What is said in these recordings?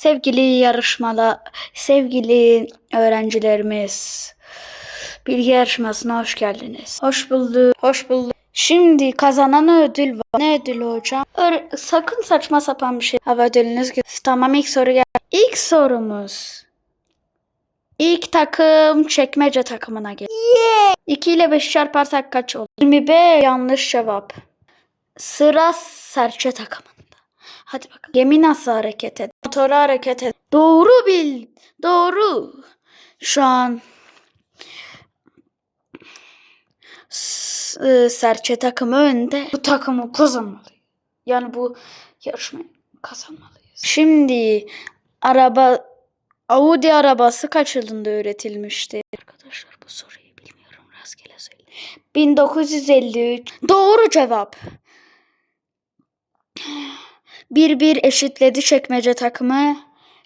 Sevgili yarışmalı, sevgili öğrencilerimiz, bilgi yarışmasına hoş geldiniz. Hoş bulduk, hoş bulduk. Şimdi kazanan ödül var. Ne ödülü hocam? Öyle- sakın saçma sapan bir şey. Hava ödülünüz gibi. Tamam ilk soru gel. İlk sorumuz. İlk takım çekmece takımına gel. 2 ile 5 çarparsak kaç olur? 25 yanlış cevap. Sıra serçe takımında. Hadi bakalım. Gemi nasıl hareket eder? Motoru hareket eder. Doğru bil. Doğru. Şu an s- e, serçe takımı önde. Bu takımı kazanmalı. Yani bu yarışmayı kazanmalıyız. Şimdi araba Audi arabası kaç yılında üretilmişti? Arkadaşlar bu soruyu bilmiyorum. Rastgele söyle. 1953. Doğru cevap. Bir bir eşitledi çekmece takımı.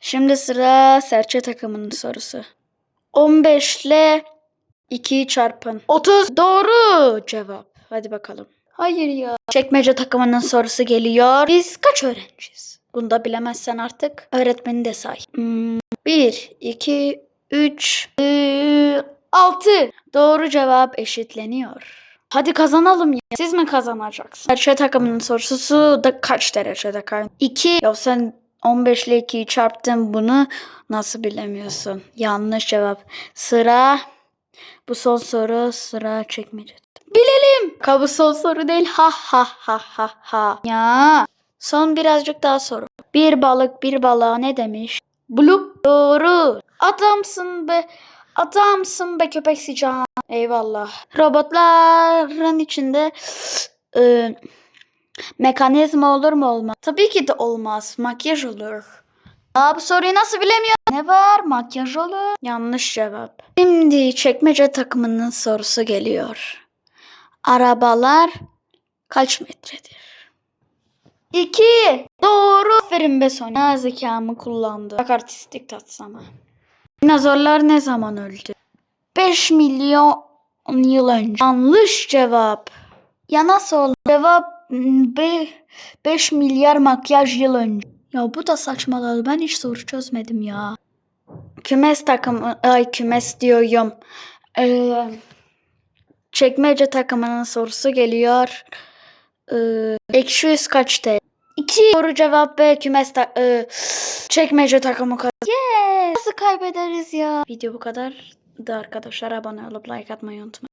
Şimdi sıra serçe takımının sorusu. 15 ile 2'yi çarpın. 30 doğru cevap. Hadi bakalım. Hayır ya. Çekmece takımının sorusu geliyor. Biz kaç öğrenciyiz? Bunu da bilemezsen artık öğretmeni de say. 1, 2, 3, 6. Doğru cevap eşitleniyor. Hadi kazanalım ya. Siz mi kazanacaksınız? Serçe takımının sorusu da kaç derecede kay? 2. Ya sen 15 ile 2'yi çarptın bunu nasıl bilemiyorsun? Yanlış cevap. Sıra bu son soru sıra çekmece. Bilelim. Ka bu son soru değil. Ha ha ha ha ha. Ya. Son birazcık daha soru. Bir balık bir balığa ne demiş? Blup. Doğru. Adamsın be. Adamsın be köpek sıcağı. Eyvallah. Robotların içinde e, mekanizma olur mu olmaz? Tabii ki de olmaz. Makyaj olur. Aa bu soruyu nasıl bilemiyorum? Ne var? Makyaj olur. Yanlış cevap. Şimdi çekmece takımının sorusu geliyor. Arabalar kaç metredir? İki. Doğru. Aferin be Sonya. Zekamı kullandı. Bak artistik tatsama. Dinozorlar ne zaman öldü? 5 milyon yıl önce. Yanlış cevap. Ya nasıl oldu? Cevap 5 milyar makyaj yıl önce. Ya bu da saçmaladı. Ben hiç soru çözmedim ya. Kümes takımı, ay kümes diyorum. Ee, çekmece takımının sorusu geliyor. Ee, ekşi yüz kaçtı? İki doğru cevap ve kümes ta- ee, çekmece takımı kazandı. Yeah! Nasıl kaybederiz ya? Video bu kadar da arkadaşlar abone olup like atmayı unutmayın.